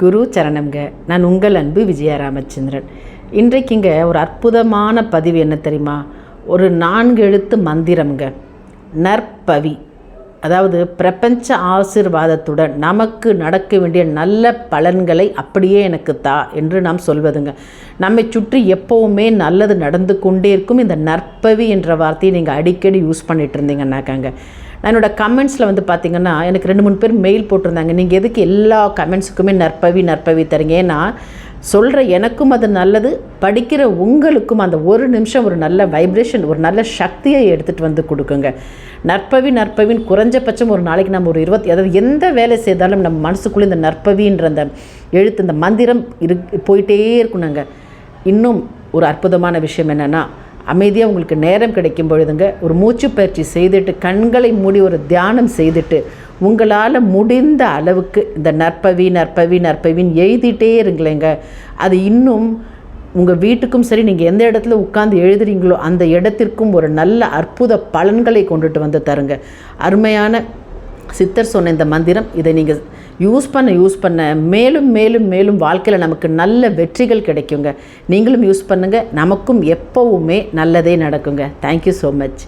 குரு சரணம்ங்க. நான் உங்கள் அன்பு விஜயா ராமச்சந்திரன் இன்றைக்கு இங்கே ஒரு அற்புதமான பதிவு என்ன தெரியுமா? ஒரு நான்கு எழுத்து மந்திரம்ங்க. நற்பவி. அதாவது பிரபஞ்ச ஆசிர்வாதத்துடன் நமக்கு நடக்க வேண்டிய நல்ல பலன்களை அப்படியே எனக்கு தா என்று நாம் சொல்வதுங்க. நம்மை சுற்றி எப்போவுமே நல்லது நடந்து கொண்டே இருக்கும் இந்த நற்பவி என்ற வார்த்தையை நீங்கள் அடிக்கடி யூஸ் பண்ணிகிட்டு இருந்தீங்கன்னாக்காங்க. நான் என்னோட கமெண்ட்ஸில் வந்து பார்த்திங்கன்னா எனக்கு ரெண்டு மூணு பேர் மெயில் போட்டிருந்தாங்க. நீங்கள் எதுக்கு எல்லா கமெண்ட்ஸுக்குமே நற்பவி நற்பவி தரீங்க? ஏன்னா சொல்கிற எனக்கும் அது நல்லது படிக்கிற உங்களுக்கும் அந்த ஒரு நிமிஷம் ஒரு நல்ல வைப்ரேஷன் ஒரு நல்ல சக்தியை எடுத்துகிட்டு வந்து கொடுக்குங்க. நற்பவி நற்பவின் குறைஞ்சபட்சம் ஒரு நாளைக்கு நம்ம ஒரு இருபத்தி அதாவது எந்த வேலை செய்தாலும் நம்ம மனசுக்குள்ளே இந்த நற்பவின்ற அந்த எழுத்து இந்த மந்திரம் இரு போயிட்டே இருக்கணுங்க இன்னும் ஒரு அற்புதமான விஷயம் என்னென்னா அமைதியாக உங்களுக்கு நேரம் கிடைக்கும் பொழுதுங்க ஒரு மூச்சு பயிற்சி செய்துட்டு கண்களை மூடி ஒரு தியானம் செய்துட்டு உங்களால் முடிந்த அளவுக்கு இந்த நற்பவி நற்பவி நற்பவின்னு எழுதிட்டே இருங்களேங்க. அது இன்னும் உங்கள் வீட்டுக்கும் சரி நீங்கள் எந்த இடத்துல உட்காந்து எழுதுறீங்களோ அந்த இடத்திற்கும் ஒரு நல்ல அற்புத பலன்களை கொண்டுட்டு வந்து தருங்க. அருமையான சித்தர் சொன்ன இந்த மந்திரம் இதை நீங்கள் யூஸ் பண்ண யூஸ் பண்ண. மேலும் மேலும் மேலும் வாழ்க்கையில் நமக்கு நல்ல வெற்றிகள் கிடைக்குங்க. நீங்களும் யூஸ் பண்ணுங்கள் நமக்கும் எப்போவுமே நல்லதே நடக்குங்க. Thank you so much